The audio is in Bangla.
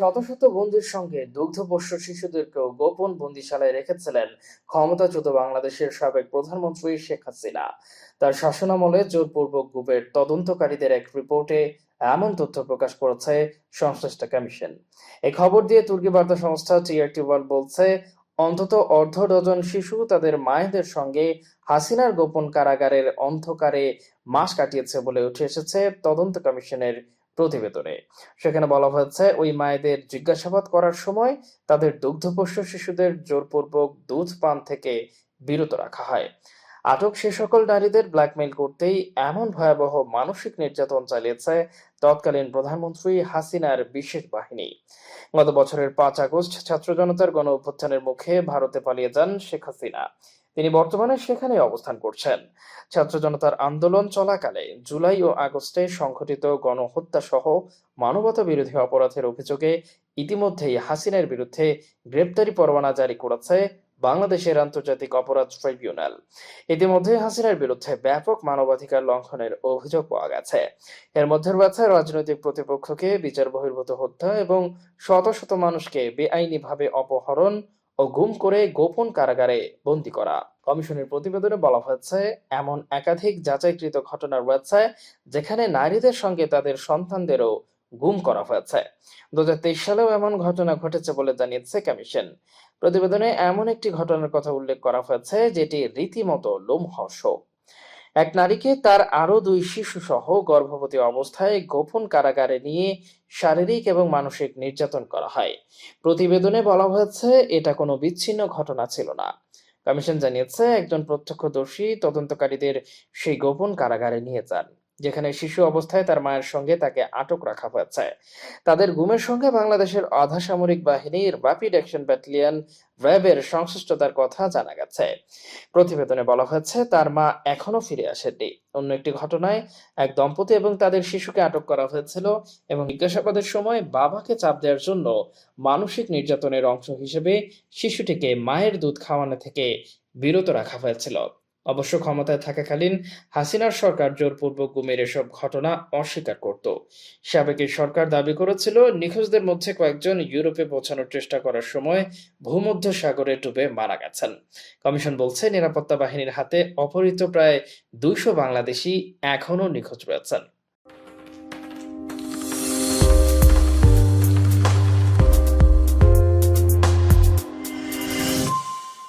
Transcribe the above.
শত শত বন্দির সঙ্গে দুগ্ধপোষ্য শিশুদেরকেও গোপন বন্দিশালায় রেখেছিলেন ক্ষমতাচ্যুত বাংলাদেশের সাবেক প্রধানমন্ত্রী শেখ হাসিনা। তার শাসনামলে জোরপূর্বক গুপের তদন্তকারীদের এক রিপোর্টে এমন তথ্য প্রকাশ করেছে সংশ্লিষ্ট কমিশন। এই খবর দিয়ে তুর্কি বার্তা সংস্থা টিআরটি ওয়ার্ল্ড বলছে, অন্তত অর্ধ ডজন শিশু তাদের মায়েদের সঙ্গে হাসিনার গোপন কারাগারের অন্ধকারে মাস কাটিয়েছে বলে উঠে এসেছে তদন্ত কমিশনের প্রতিবেদনে। সেখানে বলা হয়েছে, ওই মায়েদের জিজ্ঞাসাবাদ করার সময় তাদের দুগ্ধপোষ্য শিশুদের জোরপূর্বক দুধ পান থেকে বিরত রাখা হয়। আটক সে সকল নারীদের ব্ল্যাকমেইল করতেই এমন ভয়াবহ মানসিক নির্যাতন চালিয়েছে তৎকালীন প্রধানমন্ত্রী হাসিনার বিশেষ বাহিনী। গত বছরের পাঁচ আগস্ট ছাত্র জনতার গণ অভ্যুত্থানের মুখে ভারতে পালিয়ে যান শেখ হাসিনা। তিনি বর্তমানে সেখানে অবস্থান করছেন। ছাত্র জনতার আন্দোলন চলাকালে জুলাই ও আগস্টে সংঘটিত গণহত্যা সহ মানবতা বিরোধী অপরাধের অভিযোগে ইতিমধ্যেই হাসিনার বিরুদ্ধে গ্রেপ্তারি পরোয়ানা জারি করেছে বাংলাদেশের আন্তর্জাতিক অপরাধ ট্রাইব্যুনাল। ইতিমধ্যে হাসিনার বিরুদ্ধে ব্যাপক মানবাধিকার লঙ্ঘনের অভিযোগ পাওয়া গেছে। এর মধ্যে রয়েছে রাজনৈতিক প্রতিপক্ষকে বিচার বহির্ভূত হত্যা এবং শত শত মানুষকে বেআইনিভাবে অপহরণ ও গুম করে গোপন কারাগারে বন্দী করা। কমিশনের প্রতিবেদনে বলা হয়েছে, এমন একাধিক যাচাইকৃত ঘটনা রয়েছে যেখানে নারীদের সঙ্গে তাদের সন্তানদেরও গুম করা হয়েছে। দুহাজার তেইশ সালেও এমন ঘটনা ঘটেছে বলে জানিয়েছে কমিশন। প্রতিবেদনে এমন একটি ঘটনার কথা উল্লেখ করা হয়েছে, যেটি রীতিমতো লোমহর্ষক। এক নারীকে তার আরও দুই শিশু সহ গর্ভবতী অবস্থায় গোপন কারাগারে নিয়ে শারীরিক এবং মানসিক নির্যাতন করা হয়। প্রতিবেদনে বলা হয়েছে, এটা কোনো বিচ্ছিন্ন ঘটনা ছিল না। কমিশন জানিয়েছে, একজন প্রত্যক্ষদর্শী তদন্তকারীদের সেই গোপন কারাগারে নিয়ে যান। যেখানে শিশু অবস্থায় তার মায়ের সঙ্গে তাকে আটক রাখা হয়েছে। তাদের গুমের সঙ্গে বাংলাদেশের আধা সামরিক বাহিনীর র্যাপিড অ্যাকশন ব্যাটালিয়ন র্যাবের সংশ্লিষ্টতার কথা জানা গেছে। প্রতিবেদনে বলা হয়েছে, তার মা এখনও ফিরে আসেনি অন্য একটি ঘটনায় এক দম্পতি এবং তাদের শিশুকে আটক করা হয়েছিল এবং জিজ্ঞাসাবাদের সময় বাবাকে চাপ দেওয়ার জন্য মানসিক নির্যাতনের অংশ হিসেবে শিশুটিকে মায়ের দুধ খাওয়ানো থেকে বিরত রাখা হয়েছিল। অবশ্য ক্ষমতায় থাকাকালীন হাসিনার সরকার জোরপূর্বক গুমের এসব ঘটনা অস্বীকার করত। সাবেক সরকার দাবি করেছিল, নিখোঁজদের মধ্যে কয়েকজন ইউরোপে পৌঁছানোর চেষ্টা করার সময় ভূমধ্য সাগরে ডুবে মারা গেছেন। কমিশন বলছে, নিরাপত্তা বাহিনীর হাতে অপহৃত প্রায় দুইশো বাংলাদেশি এখনও নিখোঁজ রয়েছেন।